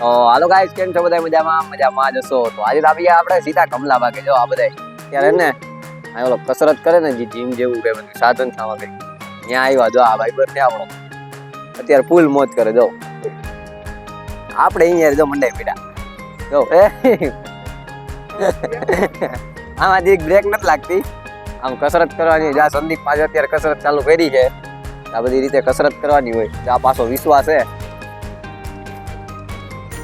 તો હાલો ગાઈસ કેમ છો બધા? મજામાં? મજામાં જશો તો આજે તો આવી આપણે સીધા કમલા બાગે જો આ બધા ત્યારે ને આ ઓલો કસરત કરે ને જે જીમ જેવું કે બધું સાધન થવા ગઈ ત્યાં આવ્યા. જો આ ભાઈ પર ત્યાં આપણો અત્યારે ફૂલ મોજ કરે જો. આપણે અહીંયા જો મંડાઈ પીડા જો. એ આમાં એક બ્રેક નથી લાગતી. આમ કસરત કરવાની જ્યાં સંદીપ પાસે અત્યારે કસરત ચાલુ કરી છે આ બધી રીતે કસરત કરવાની હોય. આ પાછો વિશ્વાસ છે.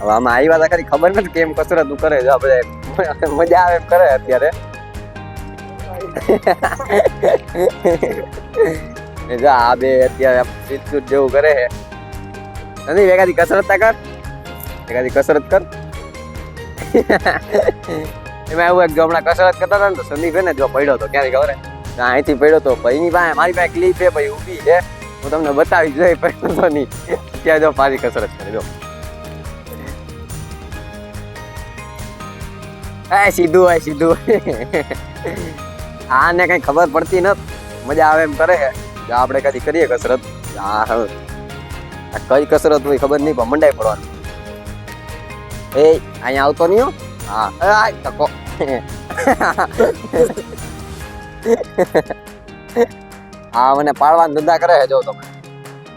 હવે આમાં આવી વાત ખરી ખબર નથી કેમ કસરત કરે છે. આપણે મજા આવે કરે અત્યારે. જો આ બે અત્યારે આમ જેવું કરે છે. નથી એકાદી કસરત તા કર. એકાદી કસરત કર. એમાં એવું એક જો હમણાં કસરત કરતા હતા ને તો સંદીપ ને જો પડ્યો તો, ક્યાંથી ખબર અહીંથી પડ્યો તો ભાઈની પાસે મારી પાસે ક્લિપ છે, ભાઈ, ઊભી છે. હું તમને બતાવી જોઈ પડ્યો તો નહીં. ત્યાં જો પાછી કસરત કરી દો એ, સીધું હોય, સીધું આને કઈ ખબર પડતી નથી મજા આવે એમ કરે. જો આપણે કદી કરીએ કસરત. હા હા આ કઈ કસરત હોય ખબર નહીં, પણ મંડાઈ પડવાનું. એ, અહીંયા આવતો નહીં હા? આ તકો હા મને પાડવાના ધંધા કરે છે, જો તમે.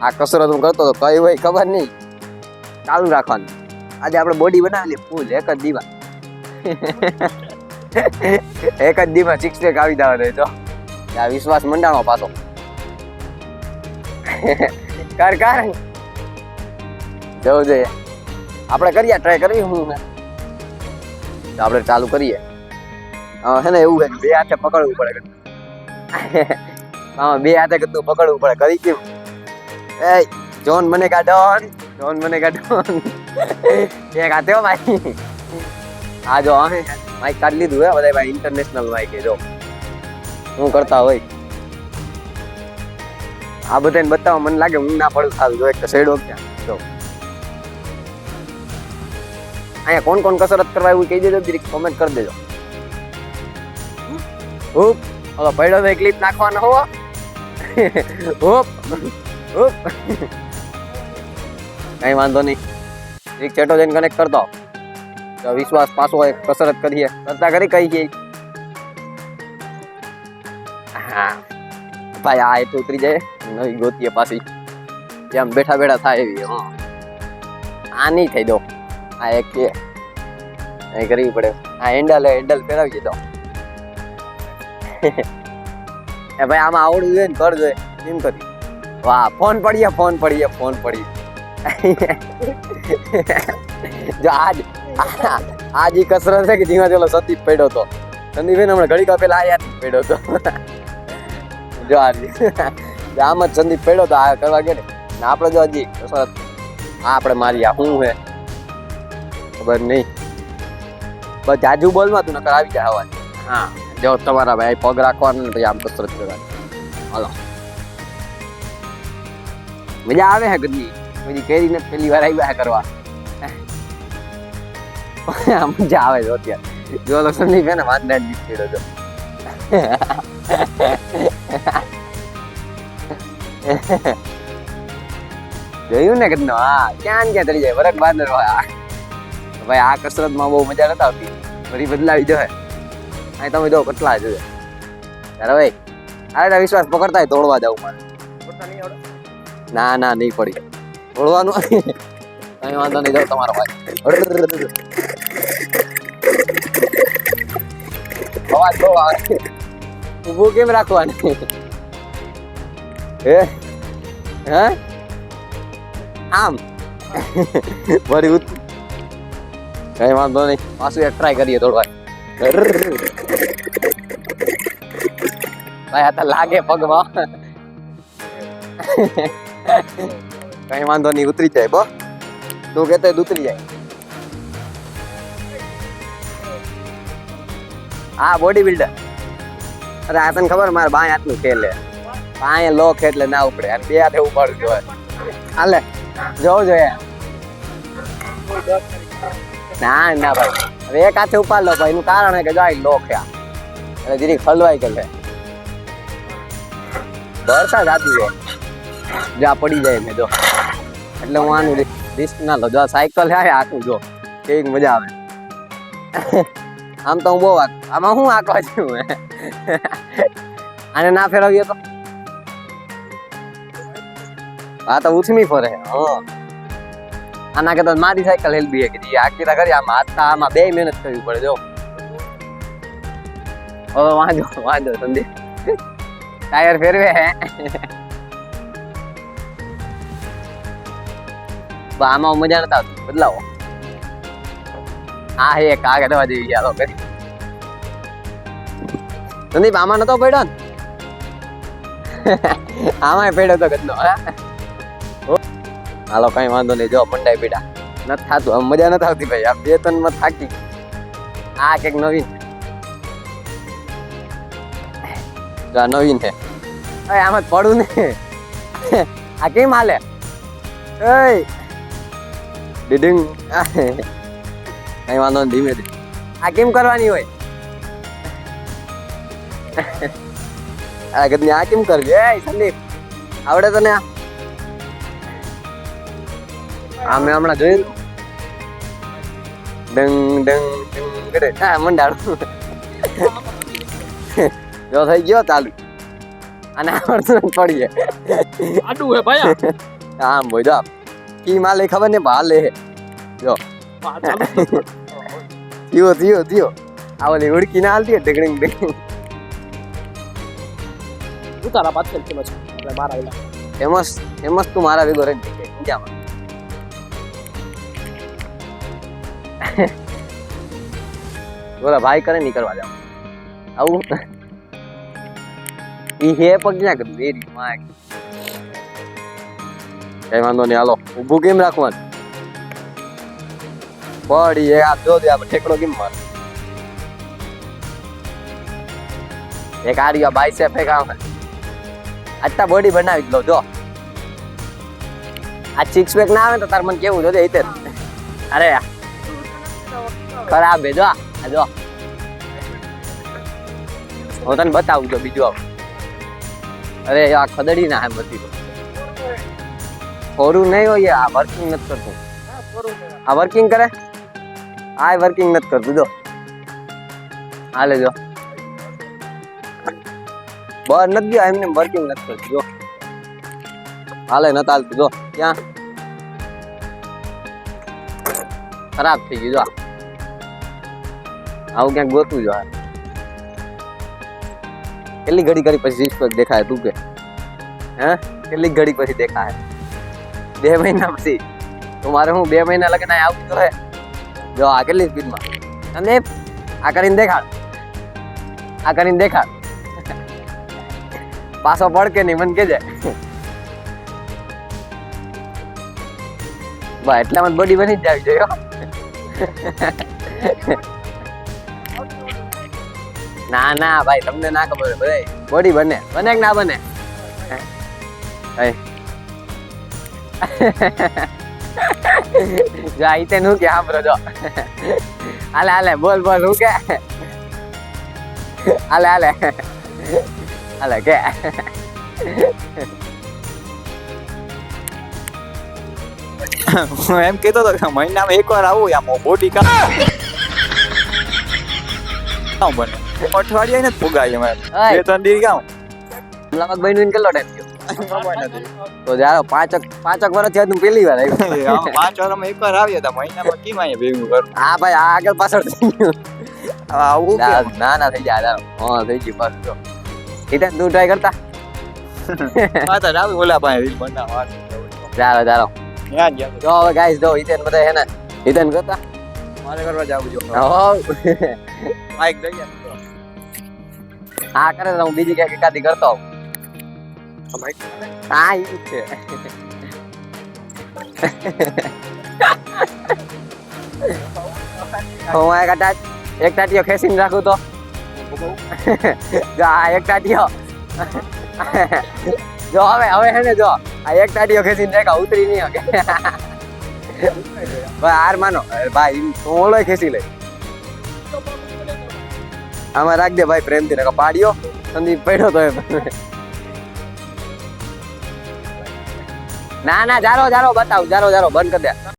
આ કસરત હું કરતો તો કઈ હોય ખબર નહીં. ચાલુ રાખવાનું. આજે આપણે બોડી બનાવેલી ફૂલ એક જ દીવા. એક જ દીમાં સિક્સ પેક આવી જવા દે તો. આ વિશ્વાસ મંડાણો પાછો. કર કર. જવું જોઈએ. આપણે કરીએ ટ્રાય કરવી હું ને. આપણે ચાલુ કરીએ. હા ને, એવું છે બે હાથે પકડવું પડે હા, બે હાથે કદું પકડવું પડે, કરી કેવું એ જોન મને કા ડોન? જોન મને ડોન? એક હાથે ભાઈ. આ જો, હા માઇક કાઢી લીધું હે બધા ભાઈ ઇન્ટરનેશનલ માઇક જો. હું કરતા હોય. આ બધાને બતાવવા મને લાગે હું ના પડું સારું જો એક સેડો ક્યાં. જો. અહીંયા કોણ કોણ કસરત કરવા એવું કહી દેજો ડિરેક્ટ કોમેન્ટ કરી દેજો. હુપ ઓલો પડ્યો તો ક્લિપ નાખવાનો હો. હુપ હુપ કઈ વાંધો નહીં. એક ચેટો જઈને કનેક્ટ કરતો વિશ્વાસ પાછો હોય કસરત કરીએ. કરતા કરી કઈ ગઈ હા. ભાઈ, આ તો ઉતરી જાય. નવી ગોતીએ પાછી. જેમ બેઠા બેઠા થાય એવી, હા. આ નહીં થઈ દો. આ એક કે કરવી પડે. આ હેન્ડલ હેન્ડલ પહેરાવી દીધો એ ભાઈ, આમાં આવડવું જોઈએ ને કર જોઈએ. એમ કરી. વાહ, ફોન પડીએ ફોન પડીએ ફોન પડીએ. જો આજ આજ ઈ કસરત છે કે ધીમા પેલો સતીપ પડ્યો તો. સંદીપભાઈ હમણાં ઘડીક વાર પેલા આયા પડ્યો તો. જો આ આમ જ સંદીપ પડ્યો તો આ કરવા ગયો ને. આપણે જો હજી કસરત આ આપણે મારી આ શું હે? ખબર નહીં બસ જાજુ બોલમાં તું નકર આવી જાય અવાજ હા. જો તમારા ભાઈ પગ રાખવાનું ને પછી આમ કસરત કરવાની. હલો. મજા આવે હે ગદી પછી કેરી ને પેલી વાર આવ્યા કરવા. આ મજા આવે છે અત્યારે. જો તો સંદીપ હે ને વાંદરા દીકરો જોયું ને કદનો? હા ક્યાં ક્યાં તરી જાય વરક બાંદર ભાઈ આ કસરતમાં બહુ મજા નથી આવતી. ફરી બદલાવી જોઈએ અહીં તમે જો કેટલા જોઈએ ત્યારે ભાઈ અરે વિશ્વાસ પકડતા હોય તોડવા જાવ મારે. ના ના નહીં પડી. તોડવાનું કઈ વાંધો નહીં જાઓ તમારો ભાઈ. અવાજ બહુ આવે. ઊભું કેમ રાખવાની? હે? હે? આમ? વળી ઉત કઈ વાંધો નહીં. પાછું એક ટ્રાય કરીએ થોડું ભાઈ આ તો લાગે પગમાં. કઈ વાંધો નહીં ઉતરી જાય બો. તું કહેતો ઉતરી જાય. હા બોડી બિલ્ડર અરે, આ તને ખબર મારે બાય હાથનું ખેલ છે. બાય લોક એટલે ના ઉપડે. અને બે હાથે ઉપાડું જોવે. હાલે જોવું જોઈએ ના ના ભાઈ. હવે એક હાથે ઉપાડ લો ભાઈ. એનું કારણ હે કે જો આ હે આ. એટલે જીરી ખલવાઈ ગયેલ વરસાદ આપી છે. જા, પડી જાય મેં જો. એટલે હું આનું રિસ્ક લો. જો આ સાયકલ હે આખું જો. કેવી મજા આવે. આમ તો હું બહુ આક આમાં હું આંકવા છું આને ના ફેરવીએ તો? આ તો ઉછમી ફરે. આના કરતા મારી સાયકલ હેલબી હે કે આખી તા કરી આમાં હાથતા આમાં બે મહેનત કરવી પડે, જો. હવે વાંધો વાંધો, સંદીપ. ટાયર ફેરવે હે. આમાં મજા નતા બદલાવો. હા, એક આગળ કરવા જેવી યારો કરી સંદીપ, આમાં નતો પડ્યો ને? આમાં પડ્યો તો ગદનો હાલો, કઈ વાંધો નહીં. જો પંડાઈ પીડા. નથી થાતું. આમ મજા નથી આવતી ભાઈ. આ બે ત્રણમાં થાકી આ કંઈક નવીન. આ નવીન છે. આમાં જ પડું ને. આ કેમ હાલે? એય ડીડિંગ કઈ વાંધો નહીં ધીમે ધીમે આ કેમ કરવાની હોય. આ ગદની આ કેમ કરવી એ સંદીપ. આવડે તને આ. આ મેં હમણાં જોયું. ડંગ ડંગ ડંગ કરે હા મંડાળું. જો થઈ ગયો ચાલુ. અને આવડતું પડી જાય આડું હે ભાઈ આમ બોલ જો કી માલે ખબર ને ભાલે લે જો. થયો થયો થયો. આ ઓલી ઉડકી ના હાલતી ઢગડિંગ ઢગડિંગ ઉતારા પાછળ છે પછી આપણે બહાર આવેલા. ફેમસ ફેમસ તું મારા ભેગો રહી મજામાં બોલા ભાઈ કરે નીકળવા જાવ આવું. ઈ હે પગ ક્યાં કરું એ રીતમાં કઈ વાંધો નહીં, હાલો. ઊભું કેમ રાખવાનું? પડી, એ આ જો ઠેકડો કેમ મારે? એક આડિયા બાઈસેપ એક આટલા બોડી બનાવી દો જો. આ સિક્સ પેક ના આવે તો તાર મને કેવું જોજે ઈતે અરે ખરાબ હે જો, આ જો. હું તને બતાવું જો બીજું આવું. અરે, આ ખદડી ના હે બધી. તો થોડું નહીં હોય આ વર્કિંગ નથી કરતું. આ વર્કિંગ કરે? આ વર્કિંગ નથી કરતું. જો. હાલે જો. બહાર નથી ગયો એમને વર્કિંગ નથી કરતું. જો. હાલે, નથી હાલતું. જો, ક્યાં? ખરાબ થઈ ગયું, જો. આ. આવું ક્યાંક ગોતું જો આ. કેટલી ઘડી કરી પછી સિક્સ પેક દેખાય તું કે? હે? કેટલી ઘડી પછી દેખાય? બે મહિના પછી. તો મારે હું બે મહિના લગન અહીં આવતું હે જો, આ કેટલી સ્પીડમાં અને આ કરીને દેખાડ. આ કરીને દેખાડ. પાછો પડકે નહીં, મને કેજે બા એટલામાં બોડી બની જ જાવી જોઈએ ના ના, ભાઈ, તમને ના ખબર ભાઈ બોડી બને. બને કે ના બને. જો આ ઈતે નું કે સાંભળો જો. હાલે હાલે બોલ બોલ હું કે? હાલે હાલે. હાલે કે? હું એમ કહેતો હતો કે મહિનામાં એકવાર આવું આમ બોડી કા કામ બને. અઠવાડિયા ને ફુગાય એમાં. બે ત્રણ દી કામ અમદાવાદ બન્યું કેટલો ટાઈમ થયો? ખબર નથી તો જારો પાંચક પાંચક વર્ષ થયા તું પહેલી વાર આવ્યો. પાંચ પાંચ વારમાં એકવાર આવ્યો હતા મહિનામાં કેમ અહીંયા ભેગું કરું હા ભાઈ આ આગળ પાછળ થઈ ગયું. આવું ના ના થઈ જાય હા થઈ ગયું પાછું જો ઈટા તું ટ્રાય કરતા? આ તો રાવી ઓલા પાસે રીલ બનાવવા ચાલો ત્યાં જ હવે ગાઈસ જો ઈતેન બધા હે ને ઈતેન કરતા? મારે કરવા જાવું જો હો. માઈક દઈ હા કરે તો હું બીજી ક્યાંક એકાદી કરતો હોઉં માઈક હા ઈ જ છે હું એક ટાટ એક ટાટીઓ ખેંચીને રાખું તો આ એક ટાટીઓ જો હવે હવે હે ને જો આ એક ટાટીઓ ખેંચીને રાખ્યા ઉતરી નહીં હકે ભાઈ હાર માનો ભાઈ ઓલો ખેંચી લે આમાં રાખ દે ભાઈ પ્રેમથી રાખો પાડ્યો સંદીપ પડ્યો તો એમ ના ના જારો જારો બતાવ જારો જારો બંધ કરી દે.